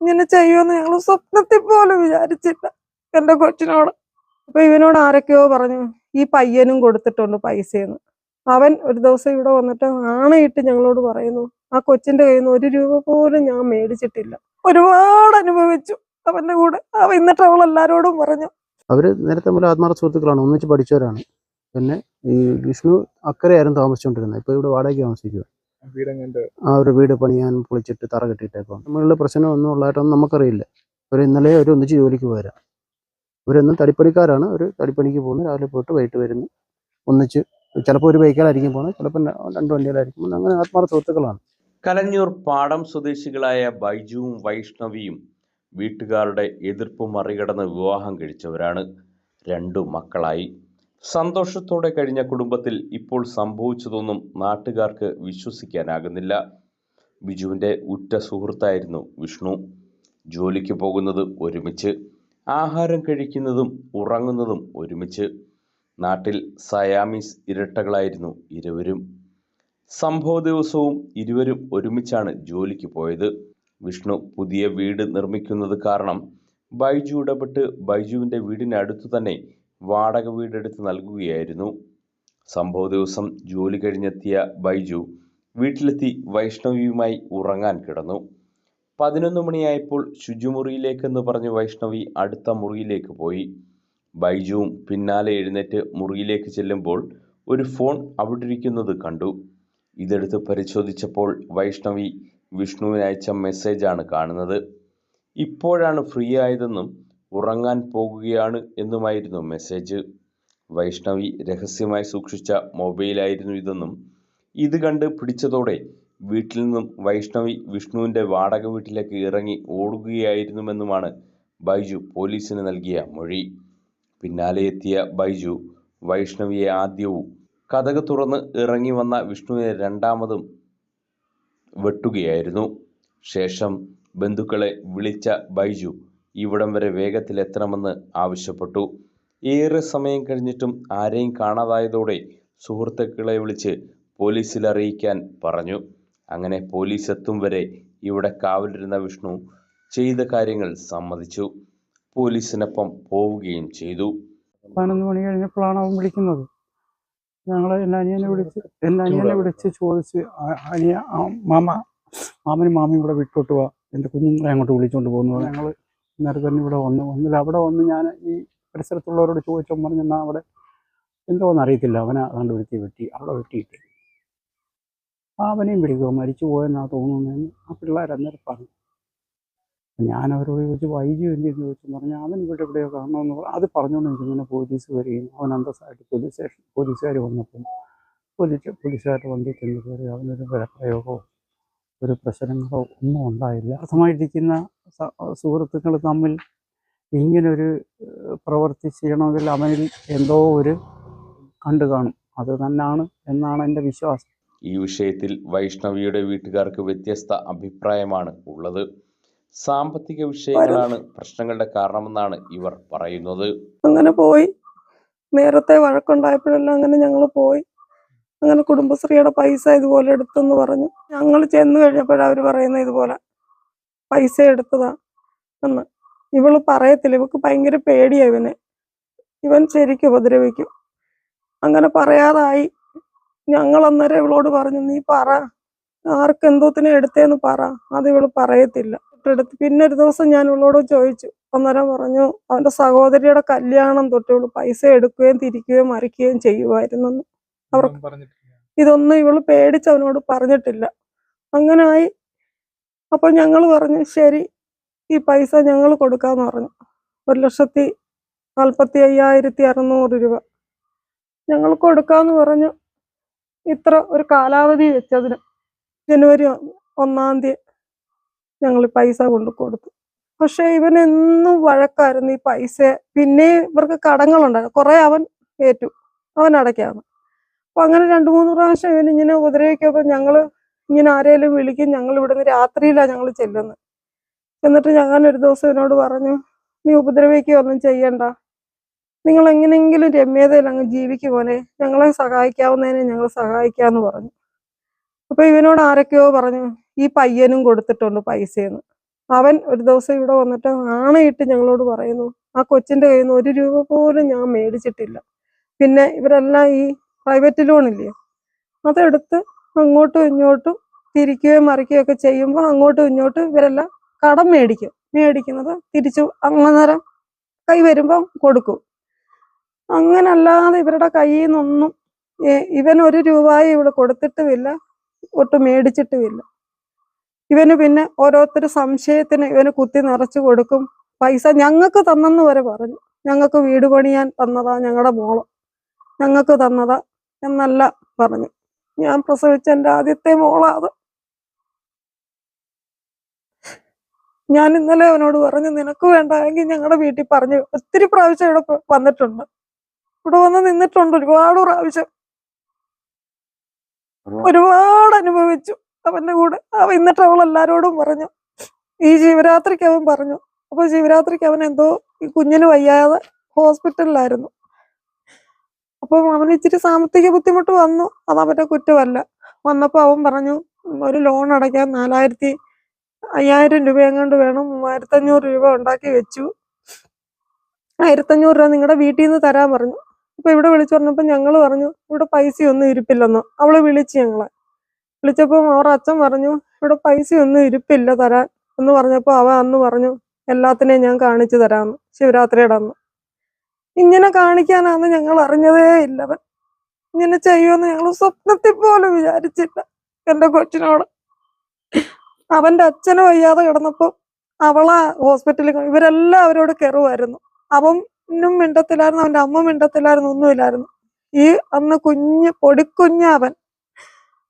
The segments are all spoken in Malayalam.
ഇങ്ങനെ ചെയ്യുമെന്ന് ഞങ്ങൾ സ്വപ്നത്തിൽ പോലും വിചാരിച്ചില്ല. എന്റെ കൊച്ചിനോട്. അപ്പൊ ഇവനോട് ആരൊക്കെയോ പറഞ്ഞു ഈ പയ്യനും കൊടുത്തിട്ടുണ്ട് പൈസയെന്ന്. അവൻ ഒരു ദിവസം ഇവിടെ വന്നിട്ട് ആണയിട്ട് ഞങ്ങളോട് പറയുന്നു ആ കൊച്ചിന്റെ കയ്യിൽ നിന്ന് ഒരു രൂപ പോലും ഞാൻ മേടിച്ചിട്ടില്ല. ഒരുപാട് അനുഭവിച്ചു അവന്റെ കൂടെ. അവ എന്നിട്ട് അവൾ എല്ലാരോടും പറഞ്ഞു. അവർ നേരത്തെ മുതൽ ആത്മാർത്ഥ സുഹൃത്തുക്കളാണ് ഒന്നിച്ച് പഠിച്ചവരാണ്. പിന്നെ ഈ വിഷ്ണു അക്കരെയായിരുന്നു താമസിച്ചുകൊണ്ടിരുന്നത്. ഇപ്പൊ ഇവിടെ വാടകയ്ക്ക് താമസിക്കുക ആ ഒരു വീട് പണിയാൻ പൊളിച്ചിട്ട് തറ കെട്ടിയിട്ടേപ്പം നമ്മളുടെ പ്രശ്നം ഒന്നും ഉള്ളതായിട്ടൊന്നും നമുക്കറിയില്ല. ഒരു ഇന്നലെ ഒരു ഒന്നിച്ച് ജോലിക്ക് പോരാ ഇവരൊന്നും തടിപ്പണിക്കാരാണ്. ഒരു തടിപ്പണിക്ക് പോകുന്നു. രാവിലെ പോയിട്ട് വൈകിട്ട് വരുന്നു. ഒന്നിച്ച് ചിലപ്പോൾ ഒരു ബൈക്കിലായിരിക്കും പോകുന്നത് ചിലപ്പോൾ രണ്ട് വണ്ടികളായിരിക്കും പോകുന്നത്. അങ്ങനെ ആത്മാർത്ഥ സുഹൃത്തുക്കളാണ്. കലഞ്ഞൂർ പാടം സ്വദേശികളായ ബൈജുവും വൈഷ്ണവിയും വീട്ടുകാരുടെ എതിർപ്പ് മറികടന്ന് വിവാഹം കഴിച്ചവരാണ് രണ്ടു മക്കളായി. സന്തോഷത്തോടെ കഴിഞ്ഞ കുടുംബത്തിൽ ഇപ്പോൾ സംഭവിച്ചതൊന്നും നാട്ടുകാർക്ക് വിശ്വസിക്കാനാകുന്നില്ല. ബിജുവിന്റെ ഉറ്റ സുഹൃത്തായിരുന്നു വിഷ്ണു. ജോലിക്ക് പോകുന്നത് ഒരുമിച്ച് ആഹാരം കഴിക്കുന്നതും ഉറങ്ങുന്നതും ഒരുമിച്ച്. നാട്ടിൽ സയാമീസ് ഇരട്ടകളായിരുന്നു ഇരുവരും. സംഭവ ദിവസവും ഇരുവരും ഒരുമിച്ചാണ് ജോലിക്ക് പോയത്. വിഷ്ണു പുതിയ വീട് നിർമ്മിക്കുന്നത് കാരണം ബൈജു ഇടപെട്ട് ബൈജുവിന്റെ വീടിനടുത്തു തന്നെ വാടക വീടെടുത്ത് നൽകുകയായിരുന്നു. സംഭവ ദിവസം ജോലി കഴിഞ്ഞെത്തിയ ബൈജു വീട്ടിലെത്തി വൈഷ്ണവിയുമായി ഉറങ്ങാൻ കിടന്നു. പതിനൊന്ന് മണിയായപ്പോൾ ശുചിമുറിയിലേക്കെന്ന് പറഞ്ഞ് വൈഷ്ണവി അടുത്ത മുറിയിലേക്ക് പോയി. ബൈജുവും പിന്നാലെ എഴുന്നേറ്റ് മുറിയിലേക്ക് ചെല്ലുമ്പോൾ ഒരു ഫോൺ അവിടെ ഇരിക്കുന്നത് കണ്ടു. ഇതെടുത്ത് പരിശോധിച്ചപ്പോൾ വൈഷ്ണവി വിഷ്ണുവിന് അയച്ച മെസ്സേജാണ് കാണുന്നത്. ഇപ്പോഴാണ് ഫ്രീ ആയതെന്നും ഉറങ്ങാൻ പോകുകയാണ് എന്നുമായിരുന്നു മെസ്സേജ് വൈഷ്ണവി രഹസ്യമായി സൂക്ഷിച്ച മൊബൈലായിരുന്നു ഇതെന്നും ഇത് കണ്ട് പിടിച്ചതോടെ വീട്ടിൽ നിന്നും വൈഷ്ണവി വിഷ്ണുവിന്റെ വാടക വീട്ടിലേക്ക് ഇറങ്ങി ഓടുകയായിരുന്നുവെന്നുമാണ് ബൈജു പോലീസിന് നൽകിയ മൊഴി. പിന്നാലെ എത്തിയ ബൈജു വൈഷ്ണവിയെ ആദ്യവും കഥക് തുറന്ന് ഇറങ്ങി വന്ന വിഷ്ണുവിനെ രണ്ടാമതും വെട്ടുകയായിരുന്നു. ശേഷം ബന്ധുക്കളെ വിളിച്ച ബൈജു ഇവിടം വരെ വേഗത്തിൽ എത്തണമെന്ന് ആവശ്യപ്പെട്ടു. ഏറെ സമയം കഴിഞ്ഞിട്ടും ആരെയും കാണാതായതോടെ സുഹൃത്തുക്കളെ വിളിച്ച് പോലീസിൽ അറിയിക്കാൻ പറഞ്ഞു. അങ്ങനെ പോലീസ് എത്തും വരെ ഇവിടെ കാവലിരുന്ന വിഷ്ണു ചെയ്ത കാര്യങ്ങൾ സമ്മതിച്ചു. പോലീസിനൊപ്പം പോവുകയും ചെയ്തു. പതിനൊന്ന് മണി കഴിഞ്ഞപ്പോഴാണ് അവൻ വിളിക്കുന്നത്. ഞങ്ങൾ എന്റെ അനിയനെ വിളിച്ച് എന്റെ അനിയനെ വിളിച്ച് ചോദിച്ച് അനിയ മാമ മാമനും മാമയും ഇവിടെ വിട്ടോട്ട് പോവാ എന്റെ കുഞ്ഞുങ്ങളെ അങ്ങോട്ട് വിളിച്ചുകൊണ്ട് പോകുന്നു. ഞങ്ങൾ നേരെ തന്നെ ഇവിടെ വന്നു. വന്നില്ല അവിടെ വന്ന് ഞാൻ ഈ പരിസരത്തുള്ളവരോട് ചോദിച്ചോ പറഞ്ഞെന്നാൽ അവിടെ എന്തോന്ന് അറിയത്തില്ല. അവനെ അതുകൊണ്ട് വെട്ടി വെട്ടി അവിടെ വെട്ടിയിട്ട്. ആ അവനെയും പിടിക്കുക മരിച്ചു പോയെന്നാ തോന്നുന്നതെന്ന് ആ പിള്ളേർ അന്നേരം പറഞ്ഞു. ഞാൻ അവരോട് ചോദിച്ചു വൈദ്യു എന്തെന്ന് ചോദിച്ചു. പറഞ്ഞാൽ അവൻ ഇവിടെ എവിടെയോ കാണണമെന്ന് പറഞ്ഞു അത് പറഞ്ഞുകൊണ്ട് എനിക്ക് ഇങ്ങനെ പോലീസ് വരികയും അവൻ അന്തസ്സായിട്ട് പോലീസ് സ്റ്റേഷൻ പോലീസുകാർ വന്നപ്പോൾ പോലീസ് പോലീസുകാരുടെ വണ്ടി ചെന്ന് കയറി അവനൊരു ബലപ്രയോഗമോ ഒരു പ്രശ്നങ്ങളോ ഒന്നും ഉണ്ടായില്ല. അർത്ഥമായിരിക്കുന്ന സുഹൃത്തുക്കൾ തമ്മിൽ ഇങ്ങനൊരു പ്രവൃത്തി ചെയ്യണമെങ്കിൽ അവനിൽ എന്തോ ഒരു കണ്ടു കാണും. അത് തന്നെയാണ് എന്നാണ് എന്റെ വിശ്വാസം. ഈ വിഷയത്തിൽ വൈഷ്ണവിയുടെ വീട്ടുകാർക്ക് വ്യത്യസ്ത അഭിപ്രായമാണ് ഉള്ളത്. സാമ്പത്തിക വിഷയങ്ങളാണ് പ്രശ്നങ്ങളുടെ കാരണമെന്നാണ് ഇവർ പറയുന്നത്. അങ്ങനെ പോയി. നേരത്തെ വഴക്കുണ്ടായപ്പോഴെല്ലാം അങ്ങനെ ഞങ്ങൾ പോയി. അങ്ങനെ കുടുംബശ്രീയുടെ പൈസ ഇതുപോലെ എടുത്തെന്ന് പറഞ്ഞു. ഞങ്ങൾ ചെന്ന് കഴിഞ്ഞപ്പോഴാണ് അവർ പറയുന്നത് ഇതുപോലെ പൈസ എടുത്തതാ എന്ന്. ഇവൾ പറയത്തില്ല. ഇവക്ക് ഭയങ്കര പേടിയാ ഇവന്. ഇവൻ ശരിക്കും ഉപദ്രവിക്കും. അങ്ങനെ പറയാതായി. ഞങ്ങൾ അന്നേരം ഇവളോട് പറഞ്ഞു നീ പറ. ആർക്ക് എന്തോത്തിനെ എടുത്തേന്ന് പറ. അത് ഇവൾ പറയത്തില്ല. എടുത്ത് പിന്നെ ഒരു ദിവസം ഞാൻ ഇവളോട് ചോദിച്ചു. അന്നേരം പറഞ്ഞു അവന്റെ സഹോദരിയുടെ കല്യാണം തൊട്ട് ഇവൾ പൈസ എടുക്കുകയും തിരിക്കുകയും മറിക്കുകയും ചെയ്യുമായിരുന്നെന്ന് അവർ- ഒന്നും പറഞ്ഞിട്ടില്ല. ഇതൊന്നും ഇവൾ പേടിച്ച് അവനോട് പറഞ്ഞിട്ടില്ല. അങ്ങനായി. അപ്പൊ ഞങ്ങൾ പറഞ്ഞു ശരി ഈ പൈസ ഞങ്ങൾ കൊടുക്കാന്ന് പറഞ്ഞു. ഒരു ലക്ഷത്തി നാൽപ്പത്തി അയ്യായിരത്തി അറുന്നൂറ് രൂപ. ഞങ്ങൾ കൊടുക്കാന്ന് പറഞ്ഞു. ഇത്ര ഒരു കാലാവധി വെച്ചതിന് ജനുവരി ഒന്നാം തീയതി ഞങ്ങൾ പൈസ കൊണ്ട് കൊടുത്തു. പക്ഷെ ഇവൻ എന്നും വഴക്കായിരുന്നു ഈ പൈസ പിന്നെ ഇവർക്ക് കടങ്ങളുണ്ടായിരുന്നു. കുറെ അവൻ ഏറ്റു. അവൻ അടയ്ക്കാന്ന്. അപ്പൊ അങ്ങനെ രണ്ടു മൂന്ന് പ്രാവശ്യം ഇവന് ഇങ്ങനെ ഉപദ്രവിക്കുമ്പോൾ ഞങ്ങൾ ഇങ്ങനെ ആരെങ്കിലും വിളിക്കും. ഞങ്ങൾ ഇവിടുന്ന് രാത്രിയിലാണ് ഞങ്ങൾ ചെല്ലുന്നത് എന്നിട്ട് ഞാൻ ഒരു ദിവസം എന്നോട് പറഞ്ഞു നീ ഉപദ്രവിക്കുകയൊന്നും ചെയ്യണ്ട. നിങ്ങൾ എങ്ങനെയെങ്കിലും രമ്യതയിൽ അങ്ങ് ജീവിക്കും പോലെ ഞങ്ങളെ സഹായിക്കാവുന്നതിനെ ഞങ്ങൾ സഹായിക്കാന്ന് പറഞ്ഞു. അപ്പൊ ഇവനോട് ആരൊക്കെയോ പറഞ്ഞു ഈ പയ്യനും കൊടുത്തിട്ടുണ്ട് പൈസയെന്ന് അവൻ ഒരു ദിവസം ഇവിടെ വന്നിട്ട് ആണയിട്ട് ഞങ്ങളോട് പറയുന്നു ആ കൊച്ചിന്റെ കയ്യിൽ നിന്ന് ഒരു രൂപ പോലും ഞാൻ മേടിച്ചിട്ടില്ല. പിന്നെ ഇവരെല്ലാം ഈ പ്രൈവറ്റ് ലോൺ ഇല്ലേ? അതെടുത്ത് അങ്ങോട്ടും ഇങ്ങോട്ടും തിരിക്കുകയും മറിക്കുകയും ഒക്കെ ചെയ്യുമ്പോൾ അങ്ങോട്ടും ഇങ്ങോട്ടും ഇവരെല്ലാം കടം മേടിക്കും. മേടിക്കുന്നത് തിരിച്ചു അന്നേരം കൈ വരുമ്പം കൊടുക്കും. അങ്ങനല്ലാതെ ഇവരുടെ കയ്യിൽ നിന്നൊന്നും ഇവൻ ഒരു രൂപയും ഇവിടെ കൊടുത്തിട്ടുമില്ല ഒട്ടും മേടിച്ചിട്ടുമില്ല. ഇവന് പിന്നെ ഓരോരുത്തർ സംശയത്തിന് ഇവന് കുത്തി നിറച്ചു കൊടുക്കും. പൈസ ഞങ്ങൾക്ക് തന്നെന്ന് വരെ പറഞ്ഞു. ഞങ്ങൾക്ക് വീട് പണിയാൻ തന്നതാ ഞങ്ങളുടെ മോൾ. ഞങ്ങൾക്ക് തന്നതാ എന്നല്ല പറഞ്ഞു. ഞാൻ പ്രസവിച്ച എന്റെ ആദ്യത്തെ മോളാത് ഞാൻ ഇന്നലെ അവനോട് പറഞ്ഞു നിനക്ക് വേണ്ട എങ്കിൽ ഞങ്ങളുടെ വീട്ടിൽ പറഞ്ഞു ഒത്തിരി പ്രാവശ്യം ഇവിടെ വന്നിട്ടുണ്ട്. ഇവിടെ വന്ന് നിന്നിട്ടുണ്ട് ഒരുപാട് പ്രാവശ്യം. ഒരുപാട് അനുഭവിച്ചു അവന്റെ കൂടെ. എന്നിട്ട് അവൾ എല്ലാരോടും പറഞ്ഞു. ഈ ശിവരാത്രിക്ക് അവൻ പറഞ്ഞു. അപ്പൊ ശിവരാത്രിക്ക് അവൻ എന്തോ ഈ കുഞ്ഞിന് വയ്യാതെ ഹോസ്പിറ്റലിലായിരുന്നു. അപ്പം അവൻ ഇച്ചിരി സാമ്പത്തിക ബുദ്ധിമുട്ട് വന്നു. അത് അവന്റെ കുറ്റമല്ല. വന്നപ്പോ അവൻ പറഞ്ഞു ഒരു ലോൺ അടയ്ക്കാൻ നാലായിരത്തി അയ്യായിരം രൂപ എങ്ങാണ്ട് വേണം. മൂവായിരത്തഞ്ഞൂറ് രൂപ ഉണ്ടാക്കി വെച്ചു. ആയിരത്തഞ്ഞൂറ് രൂപ നിങ്ങളുടെ വീട്ടിൽ നിന്ന് തരാൻ പറഞ്ഞു. അപ്പൊ ഇവിടെ വിളിച്ചു പറഞ്ഞപ്പോ ഞങ്ങൾ പറഞ്ഞു ഇവിടെ പൈസ ഒന്നും ഇരിപ്പില്ലെന്നോ. അവൾ വിളിച്ചു ഞങ്ങളെ. വിളിച്ചപ്പോ അവർ അച്ഛൻ പറഞ്ഞു ഇവിടെ പൈസ ഒന്നും ഇരിപ്പില്ല തരാൻ. എന്ന് പറഞ്ഞപ്പോ അവൻ അന്ന് പറഞ്ഞു എല്ലാത്തിനെയും ഞാൻ കാണിച്ചു തരാമെന്ന് ശിവരാത്രിയുടെ അന്ന്. ഇങ്ങനെ കാണിക്കാനാന്ന് ഞങ്ങൾ അറിഞ്ഞതേ ഇല്ലവൻ ഇങ്ങനെ ചെയ്യുമെന്ന് ഞങ്ങൾ സ്വപ്നത്തിൽ പോലും വിചാരിച്ചില്ല. എന്റെ കൊച്ചിനോട്. അവന്റെ അച്ഛന് വയ്യാതെ കിടന്നപ്പോ അവള ഹോസ്പിറ്റലിൽ ഇവരെല്ലാം അവരോട് കെറുമായിരുന്നു അവനും മിണ്ടത്തിലായിരുന്നു അവന്റെ അമ്മ മിണ്ടത്തിലായിരുന്നു ഒന്നുമില്ലായിരുന്നു. ഈ അന്ന് കുഞ്ഞ് പൊടിക്കുഞ്ഞവൻ അവൻ.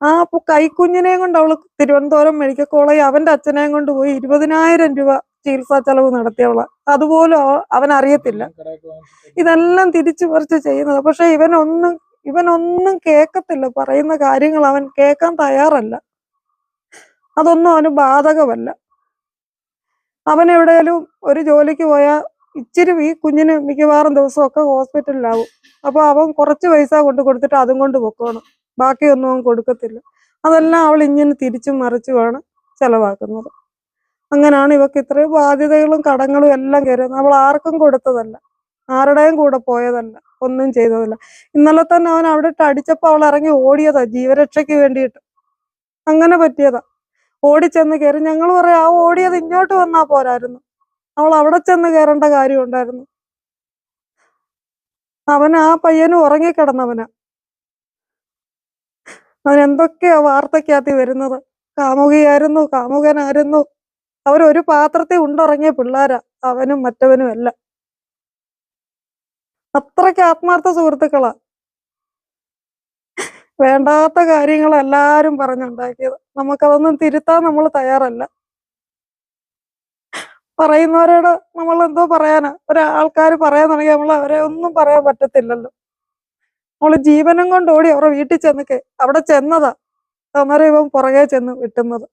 ആ കൈക്കുഞ്ഞിനെയും കൊണ്ട് അവൾ തിരുവനന്തപുരം മെഡിക്കൽ കോളേജ് അവന്റെ അച്ഛനെയും കൊണ്ട് പോയി ഇരുപതിനായിരം രൂപ ചികിത്സാ ചെലവ് നടത്തിയവള. അതുപോലും അവ- അവൻ അറിയത്തില്ല ഇതെല്ലാം തിരിച്ചു പറിച്ച് ചെയ്യുന്നത്. പക്ഷെ ഇവനൊന്നും ഇവനൊന്നും കേക്കത്തില്ല. പറയുന്ന കാര്യങ്ങൾ അവൻ കേൾക്കാൻ തയ്യാറല്ല. അതൊന്നും അവന് ബാധകമല്ല. അവൻ എവിടെയാലും ഒരു ജോലിക്ക് പോയാൽ ഇച്ചിരി ഈ കുഞ്ഞിന് മിക്കവാറും ദിവസമൊക്കെ ഹോസ്പിറ്റലിലാവും. അപ്പോൾ അവൻ കുറച്ച് പൈസ കൊണ്ട് കൊടുത്തിട്ട് അതും കൊണ്ട് പൊക്കോണം. ബാക്കിയൊന്നും അവൻ കൊടുക്കത്തില്ല. അതെല്ലാം അവൾ ഇങ്ങനെ തിരിച്ചും മറിച്ചുമാണ് ചെലവാക്കുന്നത്. അങ്ങനെയാണ് ഇവക്ക് ഇത്രയും ബാധ്യതകളും കടങ്ങളും എല്ലാം കയറുന്നത് അവൾ ആർക്കും കൊടുത്തതല്ല. ആരുടെയും കൂടെ പോയതല്ല. ഒന്നും ചെയ്തതല്ല. ഇന്നലെ തന്നെ അവൻ അവിടെ ഇട്ട് അടിച്ചപ്പോ അവൾ ഇറങ്ങി ഓടിയതാ ജീവരക്ഷയ്ക്ക് വേണ്ടിയിട്ട്. അങ്ങനെ പറ്റിയതാ. ഓടിച്ചെന്ന് കയറി. ഞങ്ങൾ പറയാം ആ ഓടിയത് ഇങ്ങോട്ട് വന്നാ പോരായിരുന്നു. അവൾ അവിടെ ചെന്ന് കയറേണ്ട കാര്യം ഉണ്ടായിരുന്നു. അവൻ ആ പയ്യന് ഉറങ്ങിക്കിടന്നവനാ. അവൻ എന്തൊക്കെയാ വാർത്തക്കകത്ത് വരുന്നത്? കാമുകിയായിരുന്നു കാമുകനായിരുന്നു. അവരൊരു പാത്രത്തെ ഉണ്ടുറങ്ങിയ പിള്ളേരാ അവനും മറ്റവനും എല്ലാം. അത്രയ്ക്ക് ആത്മാർത്ഥ സുഹൃത്തുക്കളാ. വേണ്ടാത്ത കാര്യങ്ങൾ എല്ലാരും പറഞ്ഞുണ്ടാക്കിയത്. നമുക്കതൊന്നും തിരുത്താൻ നമ്മൾ തയ്യാറല്ല. പറയുന്നവരോട് നമ്മൾ എന്തോ പറയാനാ. ഒരാൾക്കാർ പറയാൻ തുടങ്ങി നമ്മൾ അവരെ ഒന്നും പറയാൻ പറ്റത്തില്ലല്ലോ. നമ്മൾ ജീവനം കൊണ്ട് ഓടി അവരുടെ വീട്ടിൽ ചെന്നൊക്കെ അവിടെ ചെന്നതാ. അന്നേരം ഇവൻ പുറകെ ചെന്ന് വിട്ടുന്നത്.